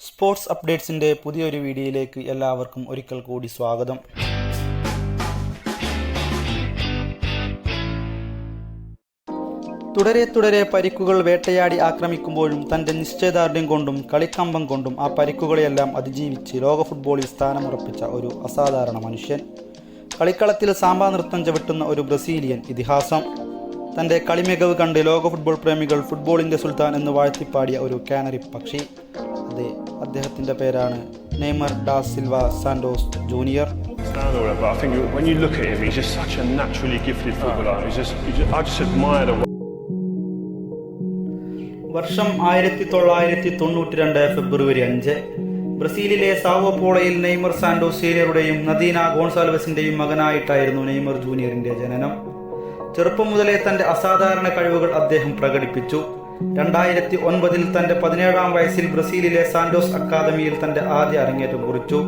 Sports അപ്ഡേറ്റ്സിന്റെ പുതിയൊരു വീഡിയോയിലേക്ക് എല്ലാവർക്കും ഒരിക്കൽ കൂടി സ്വാഗതം. തുടരെ തുടരെ പരിക്കുകൾ വേട്ടയാടി ആക്രമിക്കുമ്പോഴും തന്റെ നിശ്ചയദാർഢ്യം കൊണ്ടും കളിക്കമ്പം കൊണ്ടും ആ പരിക്കുകളെയെല്ലാം അതിജീവിച്ച് ലോക ഫുട്ബോളിൽ സ്ഥാനമുറപ്പിച്ച ഒരു അസാധാരണ മനുഷ്യൻ. കളിക്കളത്തിൽ സാമ്പാ നൃത്തം ചവിട്ടുന്ന ഒരു ബ്രസീലിയൻ ഇതിഹാസം. തന്റെ കളിമികവ് കണ്ട് ലോക ഫുട്ബോൾ പ്രേമികൾ ഫുട്ബോളിന്റെ സുൽത്താൻ എന്ന് വാഴ്ത്തിപ്പാടിയ ഒരു കാനറി പക്ഷി. അതെ അദ്ദേഹത്തിന്റെ പേരാണ് Neymar da Silva Santos junior. വർഷം ആയിരത്തി തൊള്ളായിരത്തി തൊണ്ണൂറ്റി രണ്ട് ഫെബ്രുവരി അഞ്ച്. ബ്രസീലിലെ സാവോപോളയിൽ നെയ്മർ സാന്റോ സീനിയറുടെയും നദീന ഗോൺസാൽവസിന്റെയും മകനായിട്ടായിരുന്നു നെയ്മർ ജൂനിയറിന്റെ ജനനം. ചെറുപ്പം മുതലേ തന്റെ അസാധാരണ കഴിവുകൾ അദ്ദേഹം പ്രകടിപ്പിച്ചു. രണ്ടായിരത്തി ഒൻപതിൽ തന്റെ പതിനേഴാം വയസ്സിൽ ബ്രസീലിലെ സാന്റോസ് അക്കാദമിയിൽ തന്റെ ആദ്യ അരങ്ങേറ്റം കുറിച്ചു.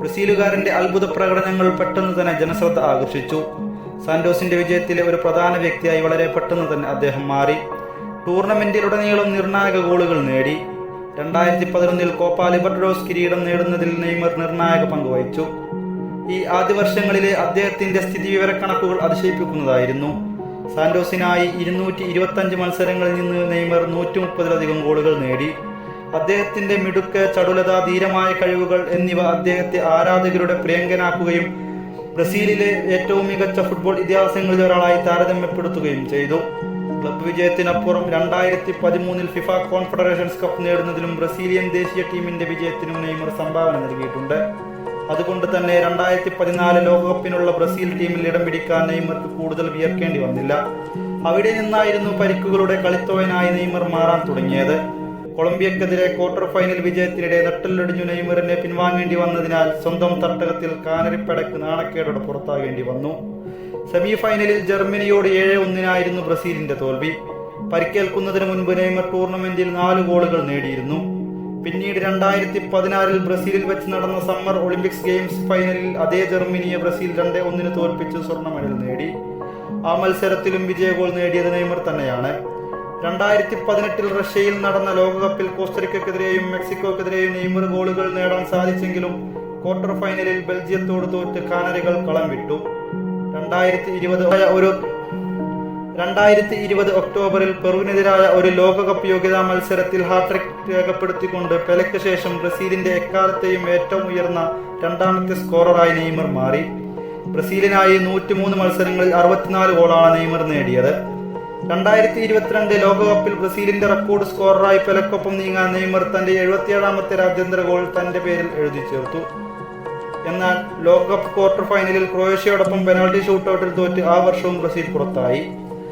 ബ്രസീലുകാരന്റെ അത്ഭുത പ്രകടനങ്ങൾ പെട്ടെന്ന് തന്നെ ജനശ്രദ്ധ ആകർഷിച്ചു. സാന്റോസിന്റെ വിജയത്തിലെ ഒരു പ്രധാന വ്യക്തിയായി വളരെ പെട്ടെന്ന് തന്നെ അദ്ദേഹം മാറി. ടൂർണമെന്റിലുടനീളം നിർണായക ഗോളുകൾ നേടി. രണ്ടായിരത്തി പതിനൊന്നിൽ കോപ്പ ലിബർഡോസ് കിരീടം നേടുന്നതിൽ നെയ്മർ നിർണായക പങ്ക് വഹിച്ചു. ഈ ആദ്യ വർഷങ്ങളിലെ അദ്ദേഹത്തിന്റെ സ്ഥിതി വിവരക്കണക്കുകൾ അതിശയിപ്പിക്കുന്നതായിരുന്നു. സാന്റോസിനായി ഇരുന്നൂറ്റി ഇരുപത്തഞ്ച് മത്സരങ്ങളിൽ നിന്ന് നെയ്മർ നൂറ്റി മുപ്പതിലധികം ഗോളുകൾ നേടി. അദ്ദേഹത്തിന്റെ മിടുക്ക് ചടുലത ധീരമായ കഴിവുകൾ എന്നിവ അദ്ദേഹത്തെ ആരാധകരുടെ പ്രിയങ്കനാക്കുകയും ബ്രസീലിലെ ഏറ്റവും മികച്ച ഫുട്ബോൾ ഇതിഹാസങ്ങളിൽ ഒരാളായി താരതമ്യപ്പെടുത്തുകയും ചെയ്തു. ക്ലബ് വിജയത്തിനപ്പുറം രണ്ടായിരത്തി പതിമൂന്നിൽ ഫിഫ കോൺഫെഡറേഷൻസ് കപ്പ് നേടുന്നതിലും ബ്രസീലിയൻ ദേശീയ ടീമിന്റെ വിജയത്തിനും നെയ്മർ സംഭാവന നൽകിയിട്ടുണ്ട്. അതുകൊണ്ട് തന്നെ രണ്ടായിരത്തി പതിനാല് ലോകകപ്പിനുള്ള ബ്രസീൽ ടീമിൽ ഇടം പിടിക്കാൻ നെയ്മർക്ക് കൂടുതൽ വിയർക്കേണ്ടി വന്നില്ല. അവിടെ നിന്നായിരുന്നു പരിക്കുകളുടെ കളിത്തോയനായി നെയ്മർ മാറാൻ തുടങ്ങിയത്. കൊളംബിയക്കെതിരെ ക്വാർട്ടർ ഫൈനൽ വിജയത്തിനിടെ നട്ടലൊടിഞ്ഞു നെയ്മറിനെ പിൻവാങ്ങേണ്ടി വന്നതിനാൽ സ്വന്തം തട്ടകത്തിൽ കാനരിപ്പടക്ക് നാണക്കേടോടെ പുറത്താകേണ്ടി വന്നു. സെമി ഫൈനലിൽ ജർമ്മനിയോട് ഏഴ് ഒന്നിനായിരുന്നു ബ്രസീലിന്റെ തോൽവി. പരിക്കേൽക്കുന്നതിന് മുൻപ് നെയ്മർ ടൂർണമെന്റിൽ നാല് ഗോളുകൾ നേടിയിരുന്നു. പിന്നീട് രണ്ടായിരത്തി പതിനാറിൽ ബ്രസീലിൽ വെച്ച് നടന്ന സമ്മർ ഒളിമ്പിക്സ് ഗെയിംസ് ഫൈനലിൽ അതേ ജർമ്മനിയെ ബ്രസീൽ രണ്ടേ ഒന്നിന് തോൽപ്പിച്ച് സ്വർണ മെഡൽ നേടി. ആ മത്സരത്തിലും വിജയ ഗോൾ നേടിയത് നെയ്മർ തന്നെയാണ്. രണ്ടായിരത്തി പതിനെട്ടിൽ റഷ്യയിൽ നടന്ന ലോകകപ്പിൽ കോസ്റ്ററിക്കെതിരെയും മെക്സിക്കോക്കെതിരെയും നെയ്മർ ഗോളുകൾ നേടാൻ സാധിച്ചെങ്കിലും ക്വാർട്ടർ ഫൈനലിൽ ബെൽജിയത്തോട് തോറ്റ് കാനറികൾ കളം വിട്ടു. രണ്ടായിരത്തി ഇരുപത് ഒരു രണ്ടായിരത്തി ഇരുപത് ഒക്ടോബറിൽ പെറുവിനെതിരായ ഒരു ലോകകപ്പ് യോഗ്യതാ മത്സരത്തിൽ ഹാട്രിക് രേഖപ്പെടുത്തിക്കൊണ്ട് പെലയ്ക്ക് ശേഷം ബ്രസീലിന്റെ എക്കാലത്തെയും ഏറ്റവും ഉയർന്ന രണ്ടാമത്തെ സ്കോററായി നെയ്മർ മാറി. ബ്രസീലിനായി നൂറ്റിമൂന്ന് മത്സരങ്ങളിൽ അറുപത്തിനാല് ഗോളാണ് നെയ്മർ നേടിയത്. രണ്ടായിരത്തി ഇരുപത്തിരണ്ട് ലോകകപ്പിൽ ബ്രസീലിന്റെ റെക്കോർഡ് സ്കോററായി പെലക്കൊപ്പം നീങ്ങാൻ നെയ്മർ തന്റെ എഴുപത്തിയേഴാമത്തെ രാജ്യാന്തര ഗോൾ തന്റെ പേരിൽ എഴുതി ചേർത്തു. എന്നാൽ ലോകകപ്പ് ക്വാർട്ടർ ഫൈനലിൽ ക്രൊയേഷ്യയോടൊപ്പം പെനാൾട്ടി ഷൂട്ടൌട്ടിൽ തോറ്റ് ആ വർഷവും ബ്രസീൽ പുറത്തായി.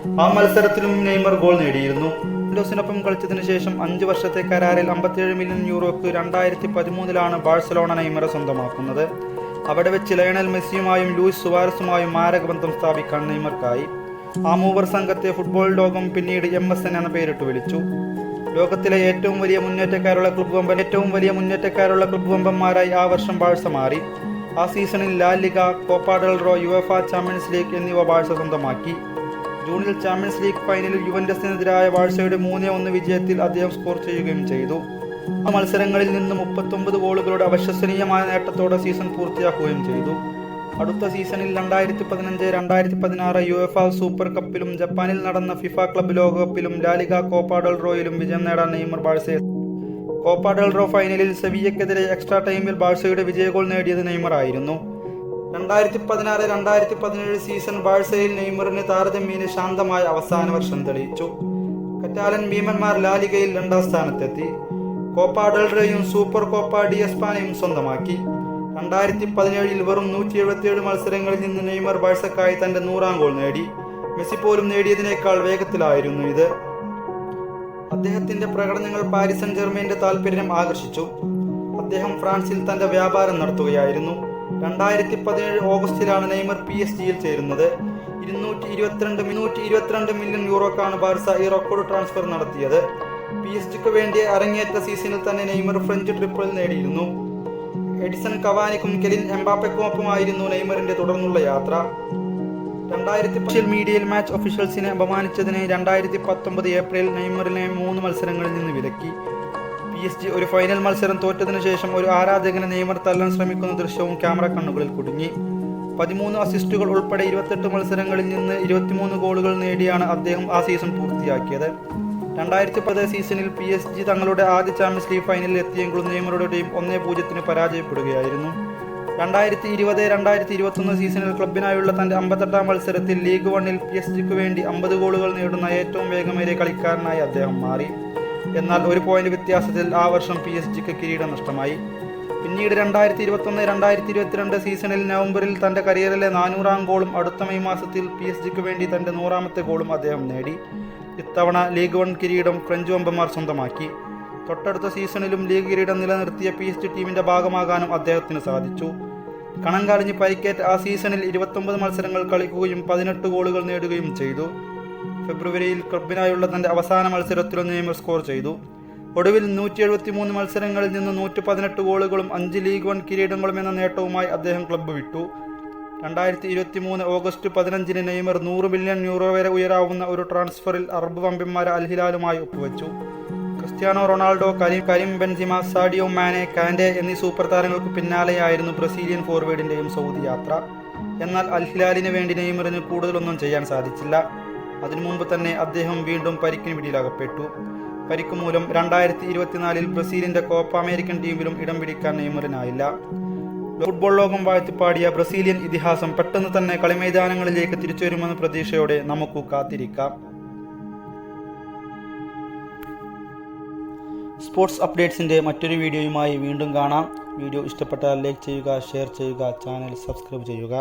ആ മത്സരത്തിലും നെയ്മർ ഗോൾ നേടിയിരുന്നു. വിൻഡോസിനൊപ്പം കളിച്ചതിന് ശേഷം അഞ്ച് വർഷത്തെ കരാറിൽ അമ്പത്തിയേഴ് മില്യൺ യൂറോക്ക് രണ്ടായിരത്തി പതിമൂന്നിലാണ് ബാഴ്സലോണ നെയ്മറെ സ്വന്തമാക്കുന്നത്. അവിടെ വെച്ച് ലയണൽ മെസ്സിയുമായും ലൂയിസ് സുവാരസുമായും മാരക ബന്ധം സ്ഥാപിക്കാൻ നെയ്മർക്കായി. ആ മൂവർ സംഘത്തെ ഫുട്ബോൾ ലോകം പിന്നീട് എം എസ് എൻ എന്ന പേരിട്ട് വിളിച്ചു. ലോകത്തിലെ ഏറ്റവും വലിയ മുന്നേറ്റക്കാരുള്ള ക്ലബ് വമ്പൻ ഏറ്റവും വലിയ മുന്നേറ്റക്കാരുള്ള ക്ലബ് വമ്പന്മാരായി ആ വർഷം ബാഴ്സ മാറി. ആ സീസണിൽ La Liga Copa del Rey UEFA champions league എന്നിവ ബാഴ്സ സ്വന്തമാക്കി. ജൂണിൽ ചാമ്പ്യൻസ് ലീഗ് ഫൈനലിൽ യുവന്റസിനെതിരായ വാഴ്ചയുടെ മൂന്നേ ഒന്ന് വിജയത്തിൽ അദ്ദേഹം സ്കോർ ചെയ്യുകയും ചെയ്തു. ആ മത്സരങ്ങളിൽ നിന്ന് മുപ്പത്തൊമ്പത് ഗോളുകളുടെ അവിശ്വസനീയമായ നേട്ടത്തോടെ സീസൺ പൂർത്തിയാക്കുകയും ചെയ്തു. അടുത്ത സീസണിൽ രണ്ടായിരത്തി പതിനഞ്ച് രണ്ടായിരത്തി പതിനാറ് യു എഫ് സൂപ്പർ കപ്പിലും ജപ്പാനിൽ നടന്ന ഫിഫ ക്ലബ്ബ് ലോകകപ്പിലും ലാലിക കോപ്പ ഡെൽ റോയിലും വിജയം നേടാൻ നെയ്മർ ബാഴ്സയെ കോപ്പ ഡെൽ റോ ഫൈനലിൽ സെവിയക്കെതിരെ എക്സ്ട്രാ ടൈമിൽ ബാഴ്സയുടെ വിജയ ഗോൾ നേടിയത് നെയ്മർ ആയിരുന്നു രണ്ടായിരത്തി പതിനാറ് രണ്ടായിരത്തി പതിനേഴ് സീസൺ ബാഴ്സയിൽ നെയ്മറിന് താരതമ്യേന ശാന്തമായ അവസാന വർഷം തെളിയിച്ചു. കറ്റാലൻ ഭീമന്മാർ ലാലികയിൽ രണ്ടാം സ്ഥാനത്തെത്തി. കോപ്പ സൂപ്പർ കോപ്പ ഡി എസ്പാനയും സ്വന്തമാക്കി. രണ്ടായിരത്തി പതിനേഴിൽ വെറും നൂറ്റി എഴുപത്തിയേഴ് മത്സരങ്ങളിൽ നിന്ന് നെയ്മർ ബാഴ്സക്കായി തന്റെ നൂറാം ഗോൾ നേടി. മെസ്സി പോലും നേടിയതിനേക്കാൾ വേഗത്തിലായിരുന്നു ഇത്. അദ്ദേഹത്തിന്റെ പ്രകടനങ്ങൾ പാരിസൺ സെൻ ജെർമെയിന്റെ താല്പര്യം ആകർഷിച്ചു. അദ്ദേഹം ഫ്രാൻസിൽ തന്റെ വ്യാപാരം നടത്തുകയായിരുന്നു. രണ്ടായിരത്തി പതിനേഴ് ഓഗസ്റ്റിലാണ് നെയ്മർ പി എസ് ജിയിൽ ചേരുന്നത്. ഇരുന്നൂറ്റി ഇരുപത്തിരണ്ട് മുന്നൂറ്റി ഇരുപത്തിരണ്ട് മില്യൺ യൂറോക്കാണ് ബാർസ ഈ റെക്കോർഡ് ട്രാൻസ്ഫർ നടത്തിയത്. പി എസ് ജിക്ക് വേണ്ടി അരങ്ങേറ്റ സീസണിൽ തന്നെ നെയ്മർ ഫ്രഞ്ച് ട്രിപ്പിൾ നേടിയിരുന്നു. എഡിസൺ കവാനിക്കും കെലിൻ എംബാപ്പയ്ക്കുമൊപ്പമായിരുന്നു നെയ്മറിന്റെ തുടർന്നുള്ള യാത്ര. രണ്ടായിരത്തി സോഷ്യൽ മീഡിയയിൽ മാച്ച് ഒഫീഷ്യൽസിനെ അപമാനിച്ചതിന് രണ്ടായിരത്തി പത്തൊമ്പത് ഏപ്രിൽ നെയ്മറിനെ മൂന്ന് മത്സരങ്ങളിൽ നിന്ന് വിലക്കി. ജി ഒരു ഫൈനൽ മത്സരം തോറ്റതിനു ശേഷം ഒരു ആരാധകനെ നെയ്മർ തല്ലാൻ ശ്രമിക്കുന്ന ദൃശ്യവും ക്യാമറ കണ്ണുകളിൽ കുടുങ്ങി. പതിമൂന്ന് അസിസ്റ്റുകൾ ഉൾപ്പെടെ ഇരുപത്തെട്ട് മത്സരങ്ങളിൽ നിന്ന് ഇരുപത്തിമൂന്ന് ഗോളുകൾ നേടിയാണ് അദ്ദേഹം ആ സീസൺ പൂർത്തിയാക്കിയത്. രണ്ടായിരത്തി പത്ത് സീസണിൽ പി എസ് ജി തങ്ങളുടെ ആദ്യ ചാമ്പ്യൻസ് ലീഗ് ഫൈനലിൽ എത്തിയെങ്കിലും നെയ്മറുടെ ടീം ഒന്നേ പൂജ്യത്തിന് പരാജയപ്പെടുകയായിരുന്നു. രണ്ടായിരത്തി ഇരുപത് രണ്ടായിരത്തി ഇരുപത്തൊന്ന് സീസണിൽ ക്ലബിനായുള്ള തന്റെ അമ്പത്തെട്ടാം മത്സരത്തിൽ ലീഗ് വണ്ണിൽ പി എസ് ജിക്ക് വേണ്ടി അമ്പത് ഗോളുകൾ നേടുന്ന ഏറ്റവും വേഗമേറിയ കളിക്കാരനായി അദ്ദേഹം മാറി. എന്നാൽ ഒരു പോയിന്റ് വ്യത്യാസത്തിൽ ആ വർഷം പി എസ് ജിക്ക് കിരീടം നഷ്ടമായി. പിന്നീട് രണ്ടായിരത്തി ഇരുപത്തൊന്ന് രണ്ടായിരത്തി ഇരുപത്തിരണ്ട് സീസണിൽ നവംബറിൽ തന്റെ കരിയറിലെ നാനൂറാം ഗോളും അടുത്ത മെയ് മാസത്തിൽ പി എസ് ജിക്ക് വേണ്ടി തന്റെ നൂറാമത്തെ ഗോളും അദ്ദേഹം നേടി. ഇത്തവണ ലീഗ് വൺ കിരീടം ഫ്രഞ്ച് വമ്പന്മാർ സ്വന്തമാക്കി. തൊട്ടടുത്ത സീസണിലും ലീഗ് കിരീടം നിലനിർത്തിയ പി എസ് ജി ടീമിന്റെ ഭാഗമാകാനും അദ്ദേഹത്തിന് സാധിച്ചു. കണങ്കാളിഞ്ഞ് പരിക്കേറ്റ് ആ സീസണിൽ ഇരുപത്തൊമ്പത് മത്സരങ്ങൾ കളിക്കുകയും പതിനെട്ട് ഗോളുകൾ നേടുകയും ചെയ്തു. ഫെബ്രുവരിയിൽ ക്ലബിനായുള്ള തന്റെ അവസാന മത്സരത്തിൽ നെയ്മർ സ്കോർ ചെയ്തു. ഒടുവിൽ നൂറ്റി എഴുപത്തി മൂന്ന് മത്സരങ്ങളിൽ നിന്ന് നൂറ്റി പതിനെട്ട് ഗോളുകളും അഞ്ച് ലീഗ് വൺ കിരീടങ്ങളും എന്ന നേട്ടവുമായി അദ്ദേഹം ക്ലബ്ബ് വിട്ടു. രണ്ടായിരത്തി ഇരുപത്തി മൂന്ന് ഓഗസ്റ്റ് പതിനഞ്ചിന് നെയ്മർ നൂറ് മില്യൺ യൂറോ വരെ ഉയരാവുന്ന ഒരു ട്രാൻസ്ഫറിൽ അറബ് വമ്പന്മാരെ അൽഹിലാലുമായി ഒപ്പുവെച്ചു. Cristiano Ronaldo Karim Karim Benzema Sadio Mane Kante എന്നീ സൂപ്പർ താരങ്ങൾക്ക് പിന്നാലെയായിരുന്നു ബ്രസീലിയൻ ഫോർവേഡിന്റെയും സൗദി യാത്ര. എന്നാൽ അൽഹിലാലിന് വേണ്ടി നെയ്മറിന് കൂടുതലൊന്നും ചെയ്യാൻ സാധിച്ചില്ല. അതിനു മുമ്പ് തന്നെ അദ്ദേഹം വീണ്ടും പരിക്കിന് പിടിയിലകപ്പെട്ടു. പരിക്ക് മൂലം രണ്ടായിരത്തി ഇരുപത്തിനാലിൽ ബ്രസീലിന്റെ കോപ്പ അമേരിക്കൻ ടീമിലും ഇടം പിടിക്കാൻ നെയ്മറിനായില്ല. ഫുട്ബോൾ ലോകം വാഴ്ത്തിപ്പാടിയ ബ്രസീലിയൻ ഇതിഹാസം പെട്ടെന്ന് തന്നെ കളിമൈതാനങ്ങളിലേക്ക് തിരിച്ചു വരുമെന്ന പ്രതീക്ഷയോടെ നമുക്ക് കാത്തിരിക്കാം. സ്പോർട്സ് അപ്ഡേറ്റ്സിന്റെ മറ്റൊരു വീഡിയോയുമായി വീണ്ടും കാണാം. വീഡിയോ ഇഷ്ടപ്പെട്ടാൽ ലൈക്ക് ചെയ്യുക ഷെയർ ചെയ്യുക ചാനൽ സബ്സ്ക്രൈബ് ചെയ്യുക.